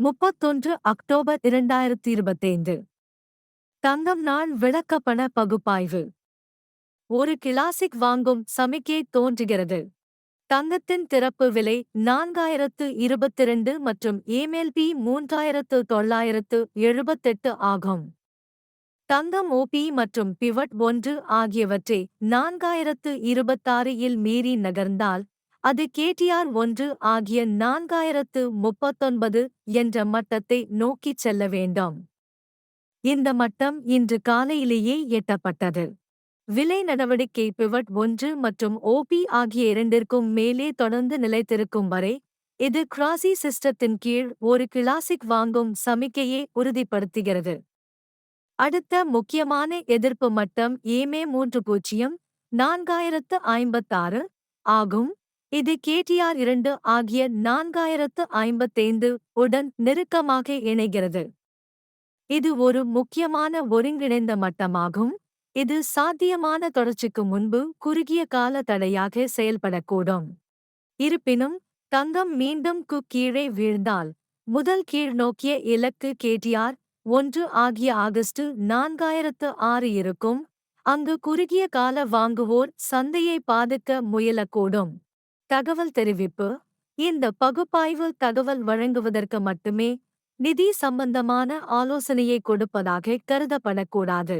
முப்பத்தொன்று அக்டோபர் இரண்டாயிரத்தி இருபத்தைந்து தங்கம் நாள் விளக்கப்பண பகுப்பாய்வு. ஒரு கிளாசிக் வாங்கும் சமிக்கை தோன்றுகிறது. தங்கத்தின் திறப்பு விலை நான்காயிரத்து இருபத்திரண்டு மற்றும் ஏமெல்பி மூன்றாயிரத்து தொள்ளாயிரத்து எழுபத்தெட்டு ஆகும். தங்கம் ஓபி மற்றும் பிவட் ஒன்று ஆகியவற்றை நான்காயிரத்து இருபத்தாறு இல் மீறி நகர்ந்தால் அது கேடிஆர் ஒன்று ஆகிய நான்காயிரத்து முப்பத்தொன்பது என்ற மட்டத்தை நோக்கிச் செல்ல வேண்டும். இந்த மட்டம் இன்று காலையிலேயே எட்டப்பட்டது. விலை நடவடிக்கை பிவட் ஒன்று மற்றும் ஓபி ஆகிய இரண்டிற்கும் மேலே தொடர்ந்து நிலைத்திருக்கும் வரை இது கிராசி சிஸ்டத்தின் கீழ் ஒரு கிளாசிக் வாங்கும் சமிக்கையை உறுதிப்படுத்துகிறது. அடுத்த முக்கியமான எதிர்ப்பு மட்டம் ஏமே மூன்று பூஜ்ஜியம் நான்காயிரத்து ஐம்பத்தாறு ஆகும். இது கேடிஆர் இரண்டு ஆகிய நான்காயிரத்து ஐம்பத்தைந்து உடன் நெருக்கமாக இணைகிறது. இது ஒரு முக்கியமான ஒருங்கிணைந்த மட்டமாகும். இது சாத்தியமான தொடர்ச்சிக்கு முன்பு குறுகிய கால தடையாக செயல்படக்கூடும். இருப்பினும் தங்கம் மீண்டும் கு கீழே வீழ்ந்தால் முதல் கீழ்நோக்கிய இலக்கு கேடிஆர் ஒன்று ஆகிய ஆகஸ்ட் நான்காயிரத்து ஆறு இருக்கும். அங்கு குறுகிய கால வாங்குவோர் சந்தையை பாதுக்க முயலக்கூடும். தகவல் தெரிவிப்பு. இந்த பகுப்பாய்வு தகவல் வழங்குவதற்கு மட்டுமே நிதி சம்பந்தமான ஆலோசனையை கொடுப்பதாக கருதப்படக்கூடாது.